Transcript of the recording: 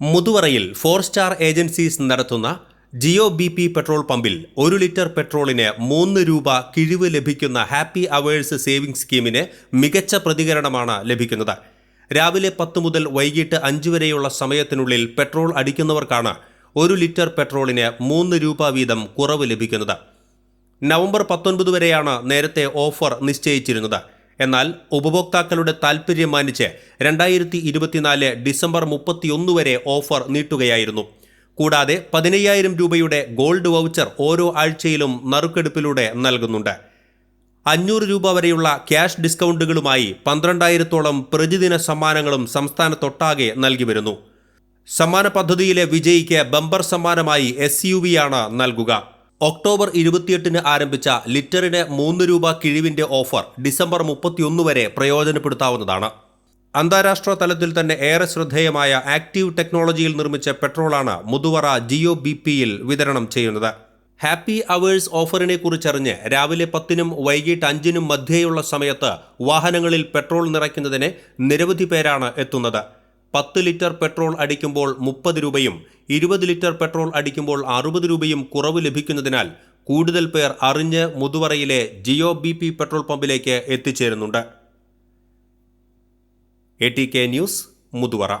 മുതുവറയിൽ four star agencies നടത്തുന്ന Jio B P petrol പമ്പിൽ ഒരു ലിറ്റർ പെട്രോളിന് മൂന്ന് രൂപ കിഴിവ് ലഭിക്കുന്ന ഹാപ്പി അവേഴ്സ് സേവിംഗ് സ്കീമിന് മികച്ച പ്രതികരണമാണ് ലഭിക്കുന്നത്. രാവിലെ പത്ത് മുതൽ വൈകിട്ട് അഞ്ച് വരെയുള്ള സമയത്തിനുള്ളിൽ പെട്രോൾ അടിക്കുന്നവർക്കാണ് ഒരു ലിറ്റർ പെട്രോളിന് മൂന്ന് രൂപ വീതം കുറവ് ലഭിക്കുന്നത്. നവംബർ പത്തൊൻപത് വരെയാണ് നേരത്തെ ഓഫർ നിശ്ചയിച്ചിരുന്നത്. എന്നാൽ ഉപഭോക്താക്കളുടെ താൽപ്പര്യം മാനിച്ച് രണ്ടായിരത്തി ഇരുപത്തിനാല് ഡിസംബർ മുപ്പത്തിയൊന്ന് വരെ ഓഫർ നീട്ടുകയായിരുന്നു. കൂടാതെ പതിനയ്യായിരം രൂപയുടെ ഗോൾഡ് വൗച്ചർ ഓരോ ആഴ്ചയിലും നറുക്കെടുപ്പിലൂടെ നൽകുന്നുണ്ട്. അഞ്ഞൂറ് രൂപ വരെയുള്ള ക്യാഷ് ഡിസ്കൗണ്ടുകളുമായി പന്ത്രണ്ടായിരത്തോളം പ്രതിദിന സമ്മാനങ്ങളും സംസ്ഥാനത്തൊട്ടാകെ നൽകി വരുന്നു. സമ്മാന പദ്ധതിയിലെ വിജയിക്ക് ബമ്പർ സമ്മാനമായി എസ് യു വിയാണ് നൽകുക. ഒക്ടോബർ ഇരുപത്തിയെട്ടിന് ആരംഭിച്ച ലിറ്ററിന് മൂന്ന് രൂപ കിഴിവിന്റെ ഓഫർ ഡിസംബർ മുപ്പത്തിയൊന്ന് വരെ പ്രയോജനപ്പെടുത്താവുന്നതാണ്. അന്താരാഷ്ട്ര തലത്തിൽ തന്നെ ഏറെ ശ്രദ്ധേയമായ ആക്റ്റീവ് ടെക്നോളജിയിൽ നിർമ്മിച്ച പെട്രോളാണ് മുതുവറ ജിയോ ബി പിയിൽ വിതരണം ചെയ്യുന്നത്. ഹാപ്പി അവേഴ്സ് ഓഫറിനെ കുറിച്ചറിഞ്ഞ് രാവിലെ പത്തിനും വൈകിട്ട് അഞ്ചിനും മധ്യേയുള്ള സമയത്ത് വാഹനങ്ങളിൽ പെട്രോൾ നിറയ്ക്കുന്നതിന് നിരവധി പേരാണ് എത്തുന്നത്. പത്ത് ലിറ്റർ പെട്രോൾ അടിക്കുമ്പോൾ മുപ്പത് രൂപയും ഇരുപത് ലിറ്റർ പെട്രോൾ അടിക്കുമ്പോൾ അറുപത് രൂപയും കുറവ് ലഭിക്കുന്നതിനാൽ കൂടുതൽ പേർ അറിഞ്ഞ് മുതുവറയിലെ ജിയോ ബി പി പെട്രോൾ പമ്പിലേക്ക് എത്തിച്ചേരുന്നുണ്ട്. A T K news Muthuvara.